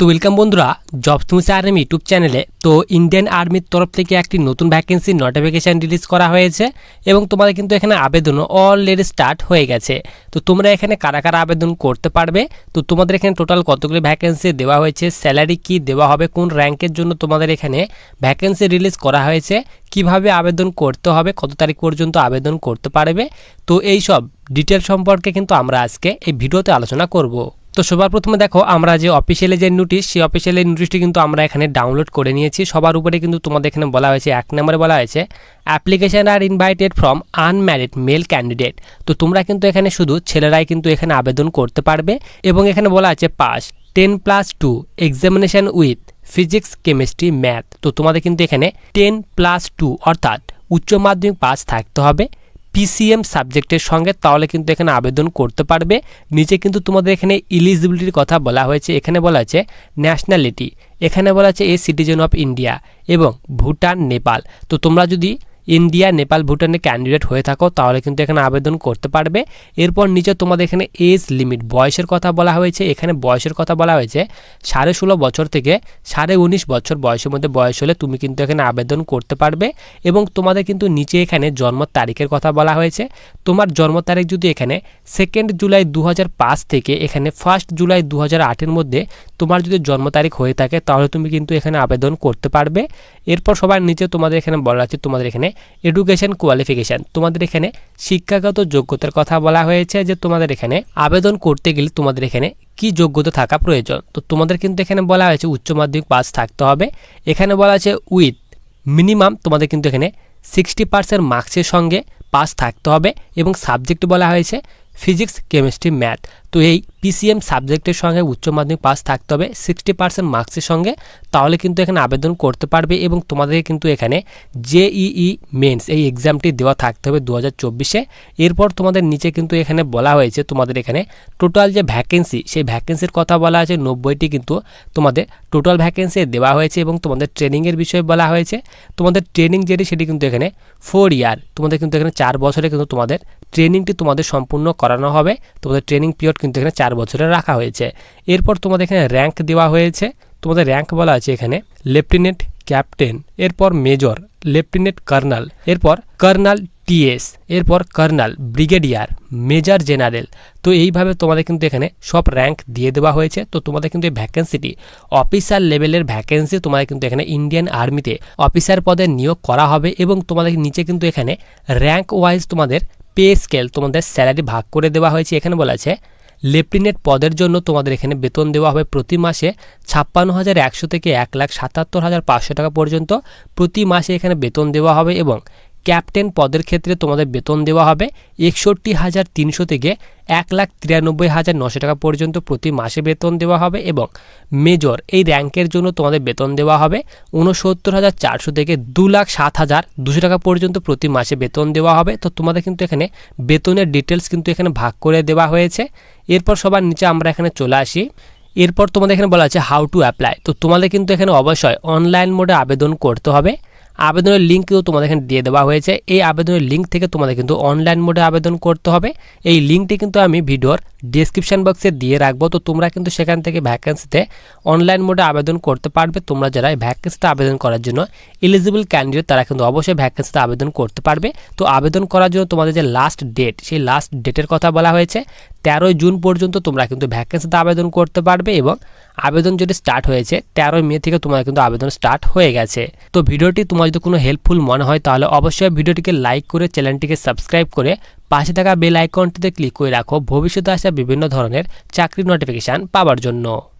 তো ওয়েলকাম বন্ধুরা job তুমিসে army YouTube চ্যানেলে তো ইন্ডিয়ান আর্মির তরফ থেকে একটি নতুন ভ্যাকেন্সির নোটিফিকেশান রিলিজ করা হয়েছে এবং তোমাদের কিন্তু এখানে আবেদনও অলরেডি স্টার্ট হয়ে গেছে। তো তোমরা এখানে কারা কারা আবেদন করতে পারবে? তো তোমাদের এখানে টোটাল কতগুলি ভ্যাকেন্সি দেওয়া হয়েছে? স্যালারি কি দেওয়া হবে? কোন র্যাঙ্কের জন্য তোমাদের এখানে ভ্যাকেন্সি রিলিজ করা হয়েছে? কীভাবে আবেদন করতে হবে? কত তারিখ পর্যন্ত আবেদন করতে পারবে? তো এই সব ডিটেল সম্পর্কে কিন্তু আমরা আজকে এই ভিডিওতে আলোচনা করব। তো সবার প্রথমে দেখো, আমরা যে অফিসিয়ালি যে নোটিশ সেই অফিসিয়ালি নোটিশটি কিন্তু আমরা এখানে ডাউনলোড করে নিয়েছি। সবার উপরে কিন্তু তোমাদের এখানে বলা হয়েছে, এক নম্বরে বলা হয়েছে application R invited from unmarried male candidate তো তোমরা কিন্তু এখানে শুধু ছেলেরাই কিন্তু এখানে আবেদন করতে পারবে এবং এখানে বলা আছে pass ten plus two examination with physics chemistry math তো তোমাদের কিন্তু এখানে টেন প্লাস টু অর্থাৎ উচ্চ মাধ্যমিক পাস থাকতে হবে। পিসিএম সাবজেক্টের সঙ্গে, তাহলে কিন্তু এখানে আবেদন করতে পারবে। নিচে কিন্তু তোমাদের এখানে ইলিজিবিলিটির কথা বলা হয়েছে। এখানে বলা আছে ন্যাশনালিটি এখানে বলা আছে এ সিটিজেন অফ ইন্ডিয়া এবং ভুটান, নেপাল। তো তোমরা যদি ইন্ডিয়া, নেপাল ভুটানের ক্যান্ডিডেট হয়ে থাকো, তাহলে কিন্তু এখানে আবেদন করতে পারবে। এরপর নিচে তোমাদের এখানে এজ লিমিট বয়সের কথা বলা হয়েছে। এখানে বয়সের কথা বলা হয়েছে, সাড়ে ষোলো বছর থেকে সাড়ে উনিশ বছর বয়সের মধ্যে বয়স হলে তুমি কিন্তু এখানে আবেদন করতে পারবে। এবং তোমাদের কিন্তু নিচে এখানে জন্ম তারিখের কথা বলা হয়েছে। তোমার জন্ম তারিখ যদি এখানে সেকেন্ড জুলাই দু হাজার পাঁচ থেকে এখানে ফার্স্ট জুলাই দু হাজার মধ্যে তোমার যদি জন্ম তারিখ হয়ে থাকে, তাহলে তুমি কিন্তু এখানে আবেদন করতে পারবে। এরপর সবার নিচে তোমাদের এখানে বলা আছে, তোমাদের এখানে এডুকেশন কোয়ালিফিকেশান তোমাদের এখানে শিক্ষাগত যোগ্যতার কথা বলা হয়েছে যে তোমাদের এখানে আবেদন করতে গেলে তোমাদের এখানে কি যোগ্যতা থাকা প্রয়োজন। তো তোমাদের কিন্তু এখানে বলা হয়েছে উচ্চ মাধ্যমিক পাস থাকতে হবে। এখানে বলা আছে উইথ মিনিমাম তোমাদের কিন্তু এখানে সিক্সটি পার্সেন্ট মার্কসের সঙ্গে পাস থাকতে হবে এবং সাবজেক্ট বলা হয়েছে ফিজিক্স, কেমিস্ট্রি, ম্যাথ। তো এই পিসিএম সাবজেক্টের সঙ্গে উচ্চ মাধ্যমিক পাস থাকতে হবে সিক্সটি পার্সেন্ট মার্কসের সঙ্গে। তাহলে কিন্তু এখানে আবেদন করতে পারবে এবং তোমাদের কিন্তু এখানে জেইই মেন্স এই এক্সামটি দেওয়া থাকতে হবে দু হাজার চব্বিশে। এরপর তোমাদের নিচে কিন্তু এখানে বলা হয়েছে তোমাদের এখানে টোটাল যে ভ্যাকেন্সি সেই ভ্যাকেন্সির কথা বলা আছে, নব্বইটি কিন্তু তোমাদের টোটাল ভ্যাকেন্সি দেওয়া হয়েছে এবং তোমাদের ট্রেনিংয়ের বিষয়ে বলা হয়েছে। তোমাদের ট্রেনিং যেটি সেটি কিন্তু এখানে ফোর ইয়ার তোমাদের কিন্তু এখানে চার বছরে কিন্তু তোমাদের ট্রেনিংটি তোমাদের সম্পূর্ণ করানো হবে। তোমাদের ট্রেনিং পিরিয়ড কিন্তু এখানে চার বছরে রাখা হয়েছে। এরপর তোমাদের এখানে র্যাঙ্ক দেওয়া হয়েছে। তোমাদের র্যাঙ্ক বলা আছে এখানে লেফটেন্যান্ট ক্যাপ্টেন এরপর মেজর লেফটেন্যান্ট কর্নাল এরপর কর্নাল টিএস এরপর কর্নাল ব্রিগেডিয়ার মেজর জেনারেল তো এইভাবে তোমাদের কিন্তু এখানে সব র্যাঙ্ক দিয়ে দেওয়া হয়েছে। তো তোমাদের কিন্তু এই ভ্যাকেন্সিটি অফিসার লেভেলের ভ্যাকেন্সি তোমাদের কিন্তু এখানে ইন্ডিয়ান আর্মিতে অফিসার পদে নিয়োগ করা হবে এবং তোমাদের নিচে কিন্তু এখানে র্যাঙ্ক ওয়াইজ তোমাদের পে স্কেল তোমাদের স্যালারি ভাগ করে দেওয়া হয়েছে। এখানে বলা আছে লেফটেন্যান্ট পদের জন্য তোমাদের এখানে বেতন দেওয়া হবে প্রতি মাসে ছাপ্পান্ন হাজার একশো থেকে এক লাখ সাতাত্তর হাজার পাঁচশো টাকা পর্যন্ত। প্রতি মাসে এখানে বেতন দেওয়া হবে এবং ক্যাপ্টেন পদের ক্ষেত্রে তোমাদের বেতন দেওয়া হবে একষট্টি হাজার তিনশো থেকে এক লাখ তিরানব্বই হাজার নশো টাকা পর্যন্ত প্রতি মাসে বেতন দেওয়া হবে এবং মেজর এই র্যাঙ্কের জন্য তোমাদের বেতন দেওয়া হবে উনসত্তর হাজার চারশো থেকে দু লাখ সাত হাজার দুশো টাকা পর্যন্ত প্রতি মাসে বেতন দেওয়া হবে। তো তোমাদের কিন্তু এখানে বেতনের ডিটেলস কিন্তু এখানে ভাগ করে দেওয়া হয়েছে। এরপর সবার নিচে আমরা এখানে চলে আসি। এরপর তোমাদের এখানে বলা আছে হাউ টু অ্যাপ্লাই তো তোমাদের কিন্তু এখানে অবশ্যই অনলাইন মোডে আবেদন করতে হবে। আবেদনের লিঙ্ক কিন্তু তোমাদের এখানে দিয়ে দেওয়া হয়েছে। এই আবেদনের লিঙ্ক থেকে তোমাদের কিন্তু অনলাইন মোডে আবেদন করতে হবে। এই লিঙ্কটি কিন্তু আমি ভিডিওর ডিসক্রিপশান বক্সে দিয়ে রাখব। তো তোমরা কিন্তু সেখান থেকে ভ্যাকেন্সিতে অনলাইন মোডে আবেদন করতে পারবে। তোমরা যারা এই ভ্যাকেন্সিতে আবেদন করার জন্য এলিজিবল ক্যান্ডিডেট তারা কিন্তু অবশ্যই ভ্যাকেন্সিতে আবেদন করতে পারবে। তো আবেদন করার জন্য তোমাদের যে লাস্ট ডেট সেই লাস্ট ডেটের কথা বলা হয়েছে। তেরোই জুন পর্যন্ত তোমরা কিন্তু ভ্যাকেন্সিতে আবেদন করতে পারবে এবং আবেদন যদি স্টার্ট হয়েছে, তেরোই মে থেকে তোমার কিন্তু আবেদন স্টার্ট হয়ে গেছে। তো ভিডিওটি তোমার যদি কোনো হেল্পফুল মনে হয়, তাহলে অবশ্যই ভিডিওটিকে লাইক করে চ্যানেলটিকে সাবস্ক্রাইব করে পাশে থাকা বেল আইকনটিতে ক্লিক করে রাখো। ভবিষ্যতে আসা বিভিন্ন ধরনের চাকরির নোটিফিকেশান পাওয়ার জন্য।